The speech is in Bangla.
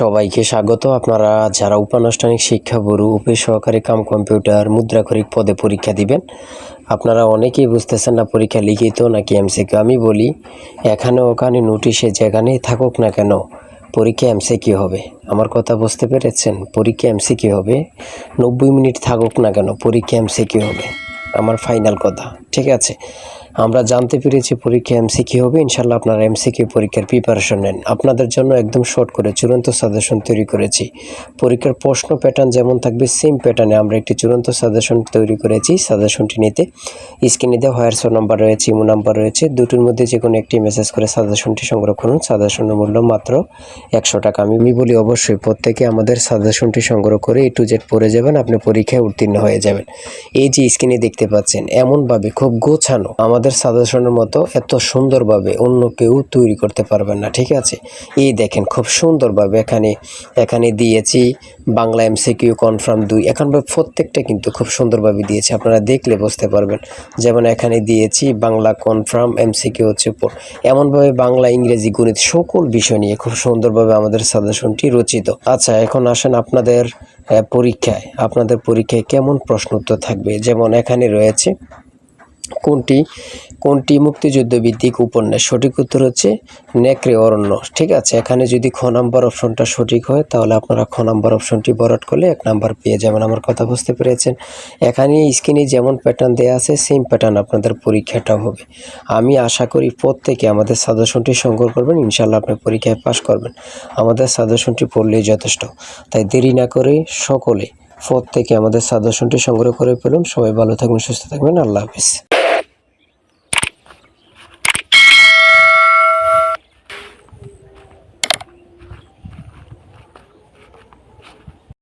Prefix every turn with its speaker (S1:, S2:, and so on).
S1: সবাইকে স্বাগত। আপনারা যারা উপানুষ্ঠানিক শিক্ষা গুরু অফিস সহকারী কাম কম্পিউটার, মুদ্রাক্ষরিক পদে পরীক্ষা দিবেন, আপনারা অনেকেই বুঝতেছেন না পরীক্ষা লিখিত নাকি এমসিকিউ। আমি বলি, এখানে ওখানে নোটিশে যেখানেই থাকুক না কেন, পরীক্ষা এমসিকিউ হবে। আমার কথা বুঝতে পেরেছেন? পরীক্ষা এমসিকিউ হবে। নব্বই মিনিট থাকুক না কেন, পরীক্ষা এমসিকিউ হবে। আমার ফাইনাল কথা। ঠিক আছে। আমরা জানতে পেরেছি পরীক্ষা এমসিকিউ হবে ইনশাল্লাহ আপনারা এমসিকিউ পরীক্ষার প্রিপারেশন নেন। আপনাদের জন্য একদম শর্ট করে চূড়ান্ত সাজেশন তৈরি করেছি। পরীক্ষার প্রশ্ন প্যাটার্ন যেমন থাকবে সেম প্যাটার্নে আমরা একটি চূড়ান্ত সাজেশন তৈরি করেছি। সাজেশনটি নিতে স্ক্রিনে দেওয়া হোয়াটসঅ্যাপ নাম্বার রয়েছে ইমো নাম্বার রয়েছে। দুটোর মধ্যে যে কোনো একটি মেসেজ করে সাজেশনটি সংগ্রহ করুন। সাজেশনের মূল্য মাত্র একশো টাকা। আমি বলি অবশ্যই প্রত্যেকে আমাদের সাজেশনটি সংগ্রহ করে এ টু জেড পড়ে যাবেন, আপনি পরীক্ষায় উত্তীর্ণ হয়ে যাবেন। এই যে স্ক্রিনে দেখতে পাচ্ছেন, এমনভাবে খুব গোছানো। আমাদের সাজেশনের মতো এত সুন্দরভাবে অন্য কেউ তৈরি করতে পারবেন না, ঠিক আছে? এই দেখেন, খুব সুন্দরভাবে এখানে এখানে দিয়েছি বাংলা এমসিকিউ কনফার্ম দুই। এখানভাবে প্রত্যেকটা কিন্তু খুব সুন্দরভাবে দিয়েছি, আপনারা দেখলে বুঝতে পারবেন। যেমন এখানে দিয়েছি বাংলা কনফার্ম এমসিকিউ হচ্ছে উপর। এমনভাবে বাংলা, ইংরেজি, গণিত সকল বিষয় নিয়ে খুব সুন্দরভাবে আমাদের সাজেশনটি রচিত। আচ্ছা এখন আসেন আপনাদের পরীক্ষায়। আপনাদের পরীক্ষায় কেমন প্রশ্ন উত্তর থাকবে? যেমন এখানে রয়েছে কোনটি? কোনটি মুক্তিযুদ্ধ ভিত্তিক উপন্যাস? সঠিক উত্তর হচ্ছে নেকড়ে অরণ্য। ঠিক আছে, এখানে যদি খ নাম্বার অপশনটা সঠিক হয়, তাহলে আপনারা খ নাম্বার অপশনটি বরাট করলে এক নাম্বার পেয়ে যাবেন। আমার কথা বুঝতে পেরেছেন? এখানে স্ক্রিনে যেমন প্যাটার্ন দেওয়া আছে সেম প্যাটার্ন আপনাদের পরীক্ষাটাও হবে। আমি আশা করি প্রত্যেকে আমাদের সাজেশনটি সংগ্রহ করবেন ইনশাল্লাহ আপনি পরীক্ষায় পাশ করবেন। আমাদের সাজেশনটি পড়লেই যথেষ্ট। তাই দেরি না করে সকলে প্রত্যেকে আমাদের সাজেশনটি সংগ্রহ করে ফেলুন। সবাই ভালো থাকবেন, সুস্থ থাকবেন। আল্লাহ হাফিজ।